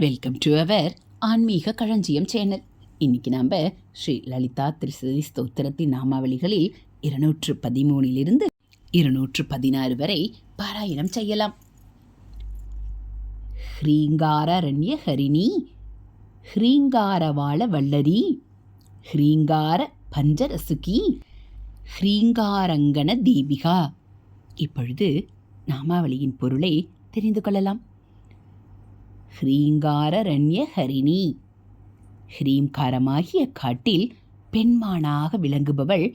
Welcome to our ஆன்மீக களஞ்சியம் channel இன்னைக்கு நாம் ஸ்ரீ லலிதா திரிசதி ஸ்தோத்திரத்தின் நாமாவளிகளில் இருநூற்று பதிமூணிலிருந்து இருநூற்று பதினாறு வரை பாராயணம் செய்யலாம். ஹ்ரீங்காரண்ய ஹரிணி ஹ்ரீங்காரவாள வல்லரி ஹ்ரீங்கார பஞ்சரசுகி ஹ்ரீங்காரங்கன தீபிகா. இப்பொழுது நாமாவளியின் பொருளை தெரிந்து கொள்ளலாம். ஹ்ரீங்காரரண்ய ஹரிணி ஹ்ரீம்காரமாகிய காட்டில் பெண்மானாக விளங்குபவள்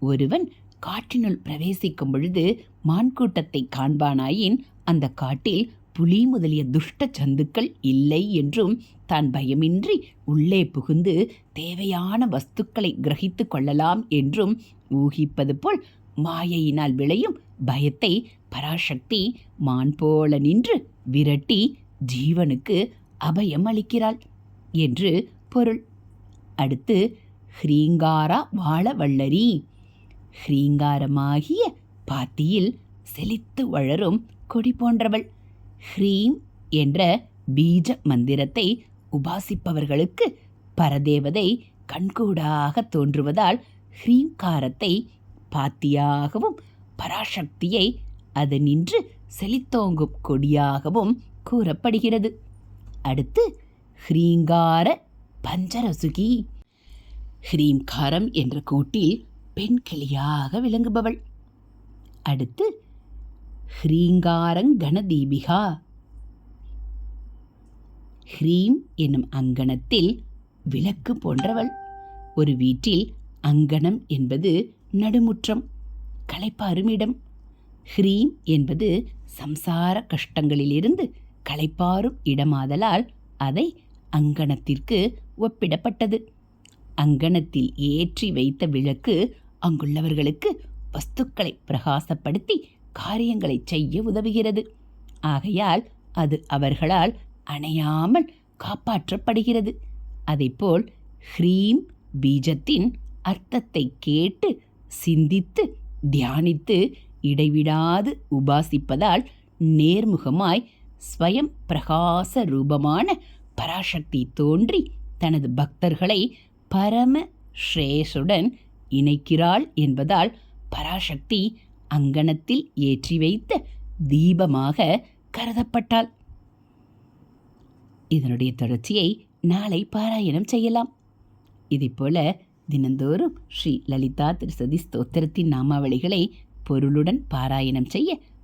ஒருவன் காட்டினுள் பிரவேசிக்கும் பொழுது மான் கூட்டத்தை காண்பானாயின் அந்த காட்டில் புலி முதலிய துஷ்ட ஜந்துக்கள் இல்லை என்றும் தான் பயமின்றி உள்ளே புகுந்து தேவையான வஸ்துக்களை கிரகித்து கொள்ளலாம் என்றும் ஊகிப்பது போல் மாயையினால் விளையும் பயத்தை பராசக்தி மான் போல நின்று விரட்டி ஜீவனுக்கு அபயம் அளிக்கிறாள் என்று பொருள். அடுத்து ஹ்ரீங்காரா வாழ வள்ளரி ஹ்ரீங்காரமாகிய பாத்தியில் செழித்து வளரும் கொடி போன்றவள். ஹ்ரீம் என்ற பீஜ மந்திரத்தை உபாசிப்பவர்களுக்கு பரதேவதை கண்கூடாக தோன்றுவதால் ஹ்ரீங்காரத்தை பாத்தியாகவும் பராசக்தியை அது நின்று செழித்தோங்கும் கொடியாகவும் கூறப்படுகிறது. அடுத்து ஹ்ரீங்கார பஞ்சரசுகி. ஹ்ரீம்காரம் என்ற கூட்டில் பெண் கிளியாக விளங்குபவள். அடுத்து ஹ்ரீங்காரங்கணதீபிகா ஹ்ரீம் என்னும் அங்கணத்தில் விளக்கு போன்றவள். ஒரு வீட்டில் அங்கணம் என்பது நடுமுற்றம் களைப்பாரும் இடம் ஹ்ரீம் என்பது சம்சார கஷ்டங்களிலிருந்து களைப்பாரும் இடமாதலால் அதை அங்கணத்திற்கு ஒப்பிடப்பட்டது. அங்கணத்தில் ஏற்றி வைத்த விளக்கு அங்குள்ளவர்களுக்கு வஸ்துக்களை பிரகாசப்படுத்தி காரியங்களை செய்ய உதவுகிறது. ஆகையால் அது அவர்களால் அணையாமல் காப்பாற்றப்படுகிறது. அதைப்போல் ஹ்ரீம் பீஜத்தின் அர்த்தத்தை கேட்டு சிந்தித்து தியானித்து இடைவிடாது உபாசிப்பதால் நேர்முகமாய் ஸ்வயம் பிரகாச ரூபமான பராசக்தி தோன்றி தனது பக்தர்களை பரம ஸ்ரேஷுடன் இணைக்கிறாள் என்பதால் பராசக்தி அங்கணத்தில் ஏற்றி வைத்த தீபமாக கருதப்பட்டாள். இதனுடைய தொடர்ச்சியை நாளை பாராயணம் செய்யலாம். இதைப்போல தினந்தோறும் ஸ்ரீ லலிதா திருசதி ஸ்தோத்திரத்தின் நாமாவளிகளை பொருளுடன் பாராயணம் செய்ய